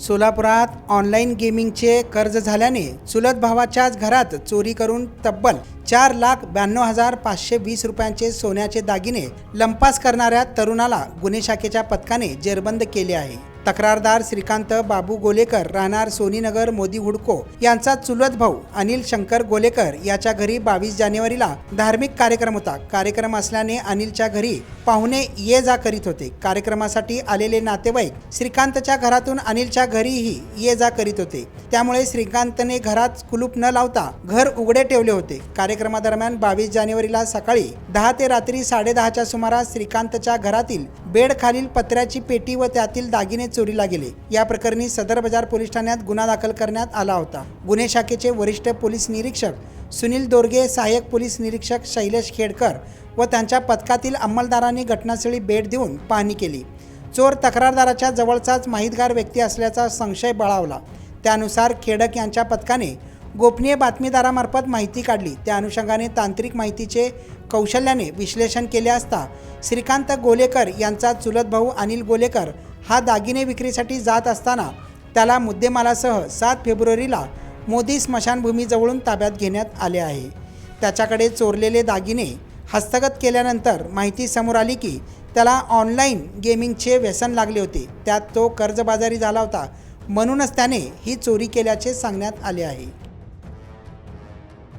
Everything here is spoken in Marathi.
सोलापुरात ऑनलाईन गेमिंगचे कर्ज झाल्याने चुलत भावाच्याच घरात चोरी करून तब्बल चार लाख ब्याण्णव हजार पाचशे वीस रुपयांचे सोन्याचे दागिने लंपास करणाऱ्या तरुणाला गुन्हे शाखेच्या पथकाने जेरबंद केले आहे. तक्रारदार श्रीकांत बाबू गोलेकर राहणार सोनीनगर मोदी हुडको यांचा चुलत भाऊ अनिल शंकर गोलेकर याच्या घरी बावीस जानेवारीला धार्मिक कार्यक्रम होता. कार्यक्रम असल्याने अनिलच्या घरी पाहुणे ये जा करीत होते. कार्यक्रमासाठी आलेले नातेवाईक श्रीकांतच्या घरातून अनिलच्या घरीही ये जा करीत होते. त्यामुळे श्रीकांतने घरात कुलूप न लावता घर उघडे ठेवले होते. कार्यक्रमादरम्यान बावीस जानेवारीला सकाळी दहा ते रात्री साडेदहाच्या सुमारास श्रीकांतच्या घरातील बेड खालील पत्र्याची पेटी व त्यातील दागिने चोरीला गेले या प्रकरणी सदर बाजार पोलीस ठाण्यात गुन्हा दाखल करण्यात आला होता. गुन्हे शाखेचे वरिष्ठ पोलीस निरीक्षक सुनील दोरगे सहाय्यक पोलीस निरीक्षक शैलेश खेडकर व त्यांच्या पथकातील अंमलदारांनी घटनास्थळी भेट देऊन पाहणी केली. चोर तक्रारदाराच्या जवळचाच माहितगार व्यक्ती असल्याचा संशय बळावला. त्यानुसार खेडक यांच्या पथकाने गोपनीय बातमीदारामार्फत माहिती काढली. त्या अनुषंगाने तांत्रिक माहितीचे कौशल्याने विश्लेषण केले असता श्रीकांत गोलेकर यांचा चुलत भाऊ अनिल गोलेकर हा दागिने विक्रीसाठी जात असताना त्याला मुद्देमालासह सात फेब्रुवारीला मोदी स्मशानभूमीजवळून ताब्यात घेण्यात आले आहे. त्याच्याकडे चोरलेले दागिने हस्तगत केल्यानंतर माहिती समोर आली की त्याला ऑनलाईन गेमिंगचे व्यसन लागले होते. त्यात तो कर्जबाजारी झाला होता. म्हणूनच त्याने ही चोरी केल्याचे सांगण्यात आले आहे.